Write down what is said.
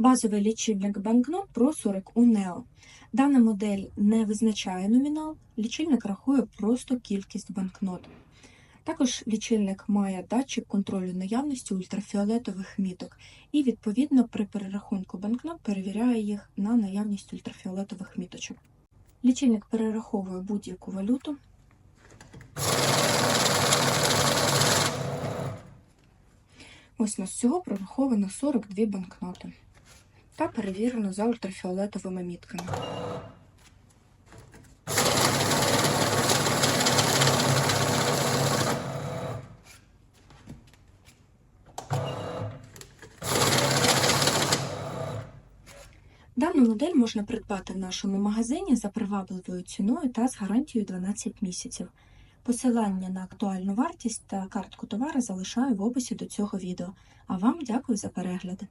Базовий лічильник банкнот просорик у Neo. Дана модель не визначає номінал, лічильник рахує просто кількість банкнот. Також лічильник має датчик контролю наявності ультрафіолетових міток і, відповідно, при перерахунку банкнот перевіряє їх на наявність ультрафіолетових міточок. Лічильник перераховує будь-яку валюту. Ось у нас всього прораховано 42 банкноти та перевірено за ультрафіолетовими мітками. Дану модель можна придбати в нашому магазині за привабливою ціною та з гарантією 12 місяців. Посилання на актуальну вартість та картку товара залишаю в описі до цього відео. А вам дякую за перегляд.